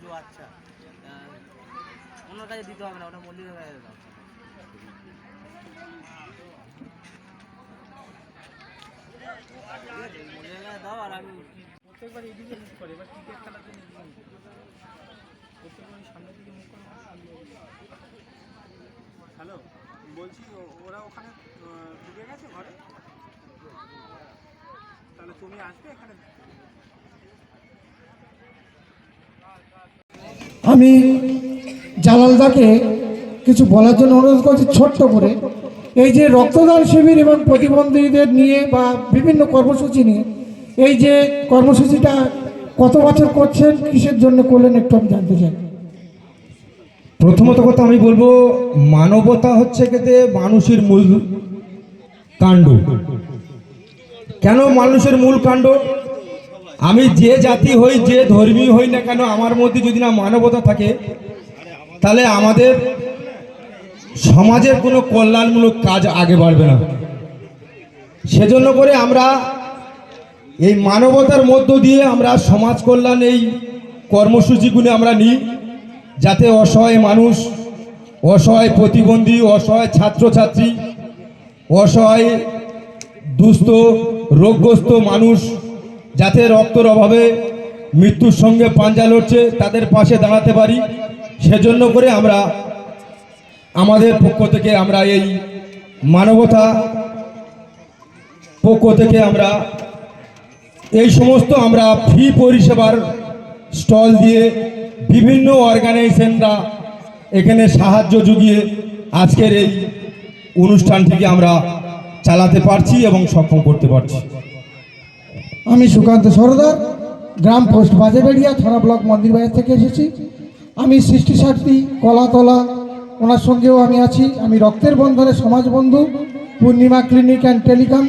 বোঝো আচ্ছা। আহ, অন্যটাকে দিতে হবে না ওটা মল্লিকের গায়ে দাও। মল্লিকের দাও আর আমি প্রত্যেকবার এদিকে মুখ করে এবার ক্রিকেট খেলার জন্য এদিকে মুখ প্রত্যেকবার সামনের দিকে মুখ করে হ্যালো বলছি ও- ওরা ওখানে ঢুকে গেছে ঘরে? তাহলে তুমি আসবে এখানে? আমি জালালদাকে কিছু বলার জন্য অনুরোধ করছি ছোট্ট করে। এই যে রক্তদান শিবির এবং প্রতিবন্ধীদের নিয়ে বা বিভিন্ন কর্মসূচি নিয়ে, এই যে কর্মসূচিটা কত বছর করছেন, কিসের জন্য করলেন একটু আমি জানতে চাই। প্রথমত কথা আমি বলব, মানবতা হচ্ছে কেতে মানুষের মূল কাণ্ড। কেন মানুষের মূল কাণ্ড? আমি যে জাতি হই, যে ধর্মী হই না কেন, আমার মধ্যে যদি না মানবতা থাকে, তাহলে আমাদের সমাজের কোনো কল্যাণমূলক কাজ আগে বাড়বে না। সেজন্য করে আমরা এই মানবতার মধ্য দিয়ে আমরা সমাজ কল্যাণ এই কর্মসূচিগুলি আমরা নিই, যাতে অসহায় মানুষ, অসহায় প্রতিবন্ধী, অসহায় ছাত্রছাত্রী, অসহায় দুস্থ, রোগগ্রস্ত মানুষ যাতে রক্তর অভাবে মৃত্যুর সঙ্গে পাঞ্জা লড়ছে, তাদের পাশে দাঁড়াতে পারি। সেজন্য করে আমরা আমাদের পক্ষ থেকে আমরা এই মানবতা পক্ষ থেকে আমরা এই সমস্ত আমরা ফ্রি পরিষেবার স্টল দিয়ে বিভিন্ন অর্গানাইজেশনরা এখানে সাহায্য জুগিয়ে আজকের এই অনুষ্ঠানটিকে আমরা চালাতে পারছি এবং সক্ষম করতে পারছি। আমি সুকান্ত সরদার, গ্রাম পোস্ট বাজেবেড়িয়া থানা ব্লক মন্দির বাজার থেকে এসেছি। আমি সৃষ্টি সাথী কলাতলা, ওনার সঙ্গেও আমি আছি। আমি রক্তের বন্ধনে সমাজ বন্ধু, পূর্ণিমা ক্লিনিক অ্যান্ড টেলিকম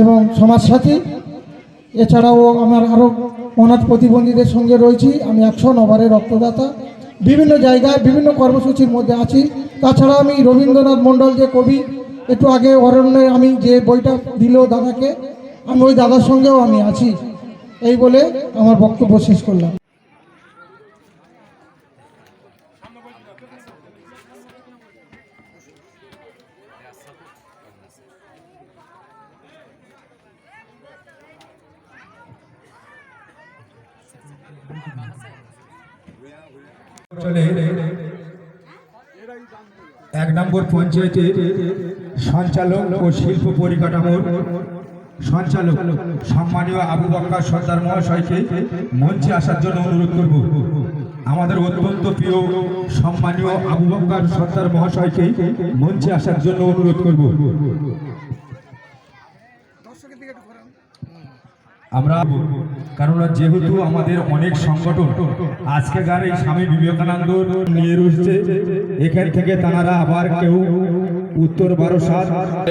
এবং সমাজসাথী। এছাড়াও আমার আরও অনাথ প্রতিবন্ধীদের সঙ্গে রয়েছি। আমি একশো নবারের রক্তদাতা। বিভিন্ন জায়গায় বিভিন্ন কর্মসূচির মধ্যে আছি। তাছাড়া আমি রবীন্দ্রনাথ মণ্ডল যে কবি, একটু আগে অরণ্যে আমি যে বইটা দিল দাদাকে আমি ওই দাদার সঙ্গেও আমি আছি। এই বলে আমার বক্তব্য শেষ করলাম। এক নম্বর পঞ্চায়েতের সঞ্চালক ও শিল্প পরিকাঠামোর সঞ্চালক সম্মানীয় আবু বক্কা সর্দার মহাশয়কে মঞ্চে আসার জন্য অনুরোধ করব। আমাদের অত্যন্ত প্রিয় সম্মানীয় আবু বক্কার সর্দার মহাশয়কে মঞ্চে আসার জন্য অনুরোধ করব। আমরা কারণ যেহেতু আমাদের অনেক সংগঠন, আজকে গান এই স্বামী বিবেকানন্দ নিয়ে রয়েছে, এখান থেকে তারা আবার কেউ উত্তর বারোসাত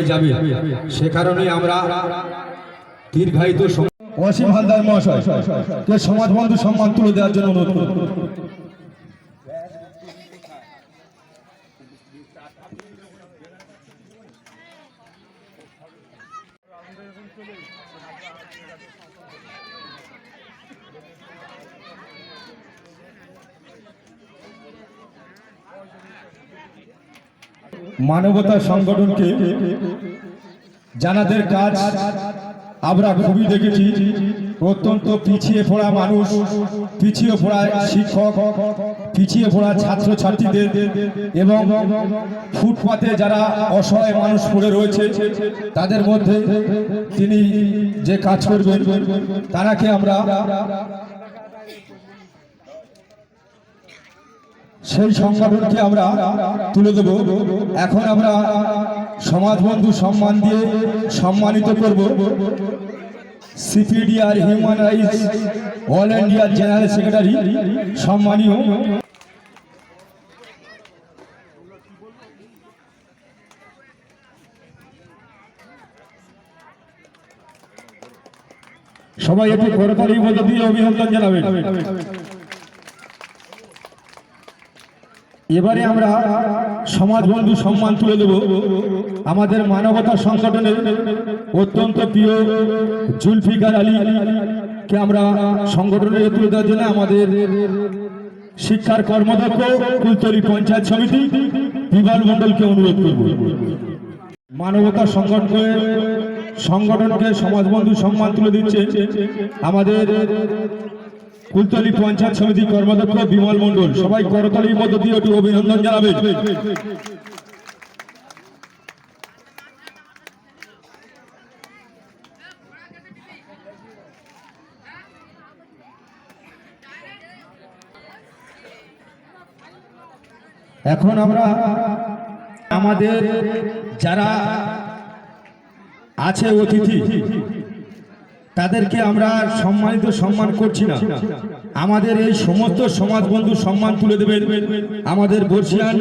যাবে। সে কারণে আমরা দীর্ঘায়িত অসীম হালদার মহাশয় সমাজ বন্ধু সম্মান তুলে দেওয়ার জন্য অনুরোধ করব মানবতা সংগঠনকে জানাদের কাজ আমরা খুবই দেখেছি। অত্যন্ত পিছিয়ে পড়া মানুষ, পিছিয়ে পড়া শিক্ষক, পিছিয়ে পড়া ছাত্র ছাত্রীদের এবং ফুটপাতে যারা অসহায় মানুষ পড়ে রয়েছে, তাদের মধ্যে তিনি যে কাজ করবেন, তারাকে আমরা সেই সংগঠনকে আমরা তুলে দেব। এখন আমরা সমাজ বন্ধু সম্মান দিয়ে সম্মানিত করব CPDR human rights all India general secretary সম্মানীয় সবাই একটু করতালি মধ্যে দিয়ে অভিনন্দন জানাবেন। এবারে আমরা সমাজ বন্ধু সম্মান তুলে দেব। আমাদের মানবতা সংগঠনের অত্যন্ত প্রিয় জুলফিকার আলী কে আমরা সংগঠনের তুলে দেওয়ার জন্য আমাদের শিক্ষার কর্মদক্ষ, কুলতলি পঞ্চায়েত সমিতি বিমল মণ্ডলকে অনুরোধ করব। মানবতা সংগঠনকে সংগঠনকে সমাজবন্ধু সম্মান তুলে দিচ্ছে আমাদের কুলতলি পঞ্চায়েত সমিতি কর্মদক্ষ বিমল মন্ডল সবাই করতালির মধ্য দিয়ে একটু অভিনন্দন জানাবেন। এখন আমরা আমাদের যারা আছে অতিথি তাদেরকে আমরা সম্মানিত সম্মান করছি না। আমাদের এই সমস্ত সমাজ বন্ধু সম্মান তুলে দেবেন আমাদের বর্ষিয়ান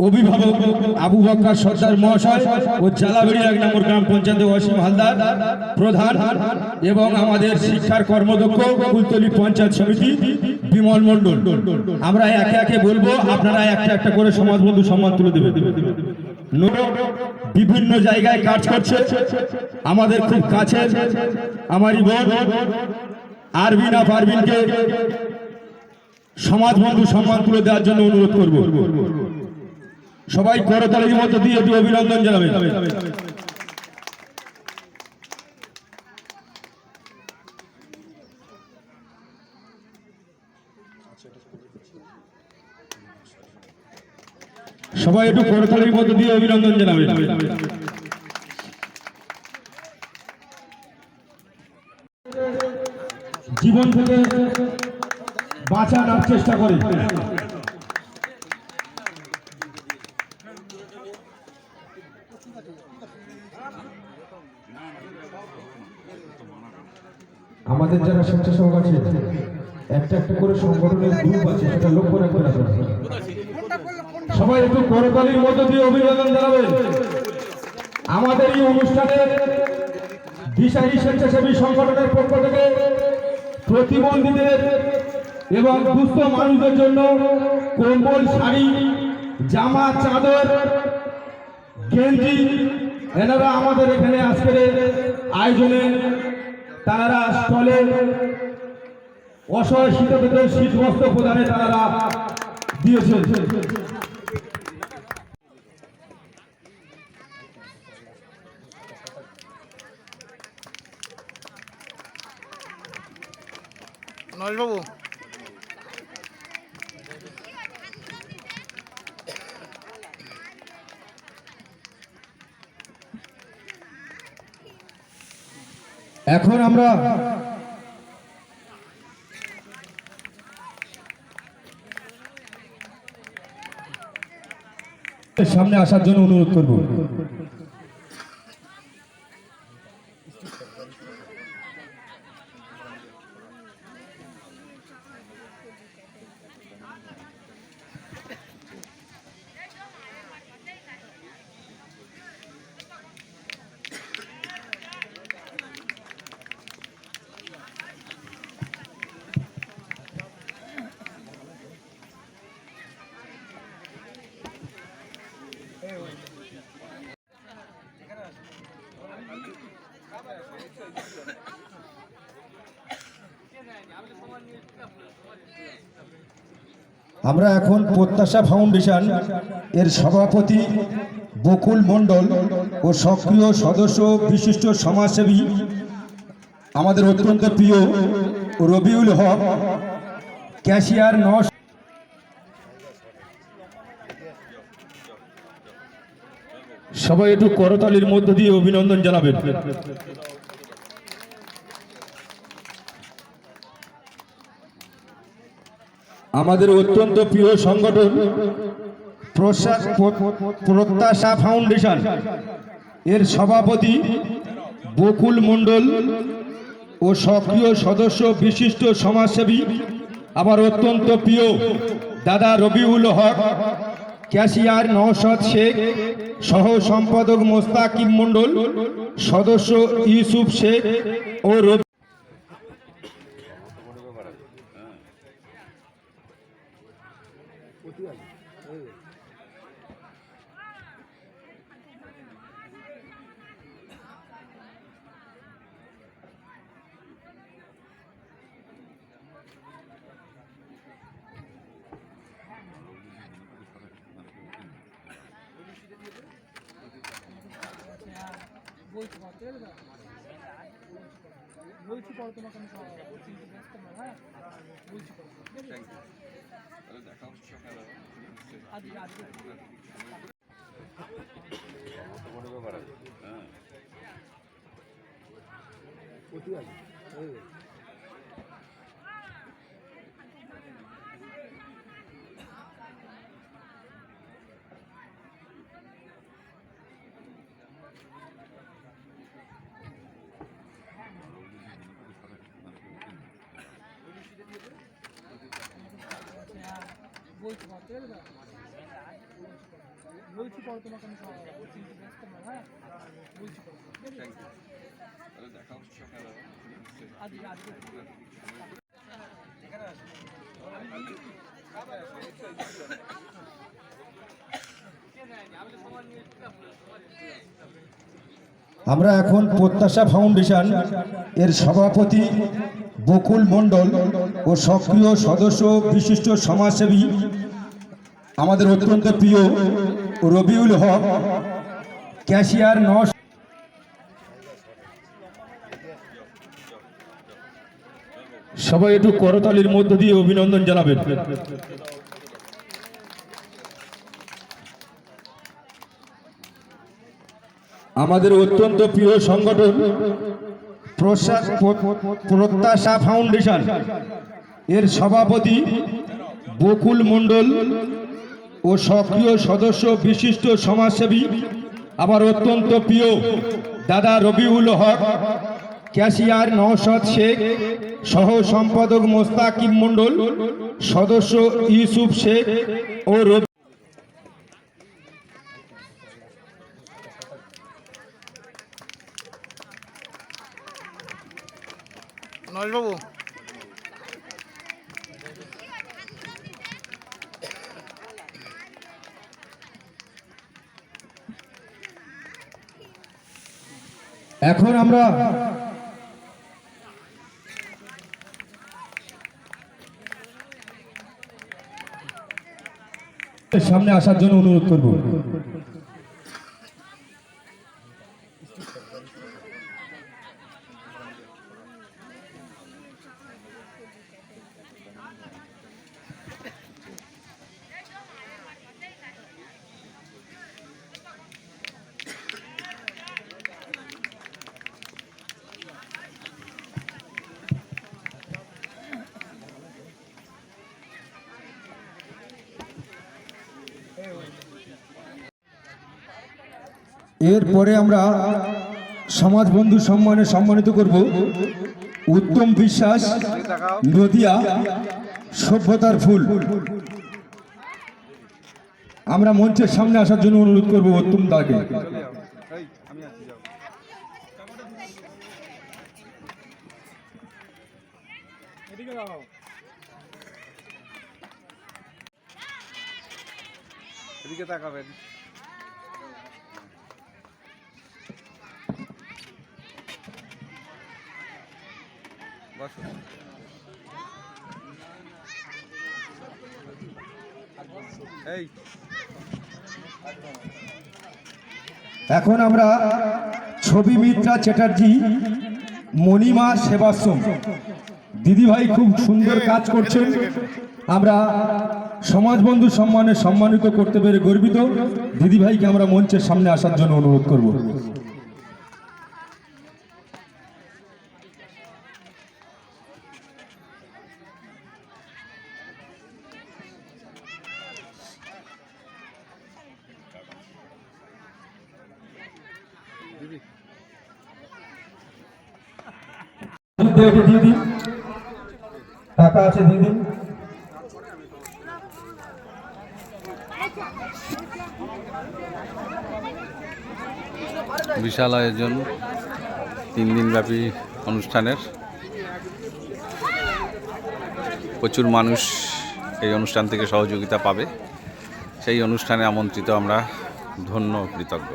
অভিভাবক আবু বক্কর সর্দার মহাশয় ও জালাবেড়ি এক নম্বর গ্রাম পঞ্চায়েত অসীম হালদার প্রধান এবং আমাদের শিক্ষার কর্মদক্ষ কুলতলি পঞ্চায়েত সমিতি বিমল মণ্ডল। আমরা একে একে বলব, আপনারা একটা একটা করে সমাজ বন্ধু সম্মান তুলে দেবেন। নো- বিভিন্ন জায়গায় কাজ করছে। আমাদের খুব কাছে আমারই বোন আরবিন আফ আরবিনকে সমাজ বন্ধু সম্মান তুলে দেওয়ার জন্য অনুরোধ করব। সবাই করতালির মতো দিয়ে একটু অভিনন্দন জানাবেন। সবাই একটু করতালির মতো দিয়ে অভিনন্দন জানাবেন। জীবন থেকে বাঁচানোর চেষ্টা করে। আমাদের যারা স্বেচ্ছাসেবক আছে, একটা একটা করে সংগঠনের গ্রুপ আছে, সেটা লক্ষ্য রাখবেন আপনারা সবাই একটু করতালির মধ্য দিয়ে অভিনন্দন জানাবেন। আমাদের এই অনুষ্ঠানে দিশারি স্বেচ্ছাসেবী সংগঠনের পক্ষ থেকে প্রতিবন্ধীদের এবং দুস্থ মানুষদের জন্য কম্বল, শাড়ি, জামা, চাদর, গেঞ্জি, এনারা আমাদের এখানে আজকের আয়োজনে তারা স্টলে অসহায় শীত বস্ত্র প্রদানে তারা দিয়েছেন। নরেশবাবু এখন আমরা সামনে আসার জন্য অনুরোধ করব। আমরা এখন প্রত্যাশা ফাউন্ডেশন এর সভাপতি বকুল মণ্ডল ও সক্রিয় সদস্য বিশিষ্ট সমাজসেবী আমাদের অত্যন্ত প্রিয় রবিউল হক, ক্যাশিয়ার নশ সবাই একটু করতালির মধ্য দিয়ে অভিনন্দন জানাবেন। আমাদের অত্যন্ত প্রিয় সংগঠন প্রত্যাশা ফাউন্ডেশন। এর সভাপতি বকুল মণ্ডল ও সক্রিয় সদস্য বিশিষ্ট সমাজসেবী, আমার অত্যন্ত প্রিয় দাদা রবিউল হক, ক্যাশিয়ার নওশাদ শেখ, সহ সম্পাদক মোস্তাকিম মণ্ডল, সদস্য ইউসুফ শেখ ও প্রতি আলু বলছি বলছি পড়ো তোমাকে আমি বলছি পড়ো ঠিক আছে আজকে। আছে? হ্যাঁ বলছি পর ঠিক আছে? বলছি পরে তোমাকে আমি সব বলছি ব্যস্ত না হ্যাঁ? বলছি পরে। ঠিক আছে আজকে আজকে আমরা এখন প্রত্যাশা ফাউন্ডেশন এর সভাপতি বকুল মণ্ডল ও সক্রিয় সদস্য বিশিষ্ট সমাজসেবী, আমাদের অত্যন্ত প্রিয় রবিউল হক, ক্যাশিয়ার নস সবাই একটু করতালির মধ্য দিয়ে অভিনন্দন জানাবেন। আমাদের অত্যন্ত প্রিয় সংগঠন প্রত্যাশা ফাউন্ডেশন। এর সভাপতি বকুল মণ্ডল ও সক্রিয় সদস্য বিশিষ্ট সমাজসেবী, আমার অত্যন্ত প্রিয় দাদা রবিউল হক, ক্যাশিয়ার নওশাদ শেখ, সহ সম্পাদক মোস্তাকিম মণ্ডল, সদস্য ইউসুফ শেখ ও নরেশবাবু এখন আমরা সামনে আসার জন্য অনুরোধ করব। এরপরে আমরা সমাজ বন্ধু সম্মানে সম্মানিত করব উত্তম বিশ্বাস নদিয়া সভ্যতার ফুল। আমরা মঞ্চের সামনে আসার জন্য অনুরোধ করব উত্তম দাকে। তাকাবেন। বসো। এখন আমরা ছবি মিত্রা চ্যাটার্জি, মণিমা সেবাশ্রম। দিদিভাই খুব সুন্দর কাজ করছেন। আমরা সমাজ বন্ধু সম্মানে সম্মানিত করতে পেরে গর্বিত। দিদিভাইকে আমরা মঞ্চের সামনে আসার জন্য অনুরোধ করব। দিয়ে দিন। টাকা আছে, দিয়ে দিন। বিশাল আয়োজন, তিন দিনব্যাপী অনুষ্ঠানের। প্রচুর মানুষ এই অনুষ্ঠান থেকে সহযোগিতা পাবে। সেই অনুষ্ঠানে আমন্ত্রিত আমরা ধন্য কৃতজ্ঞ।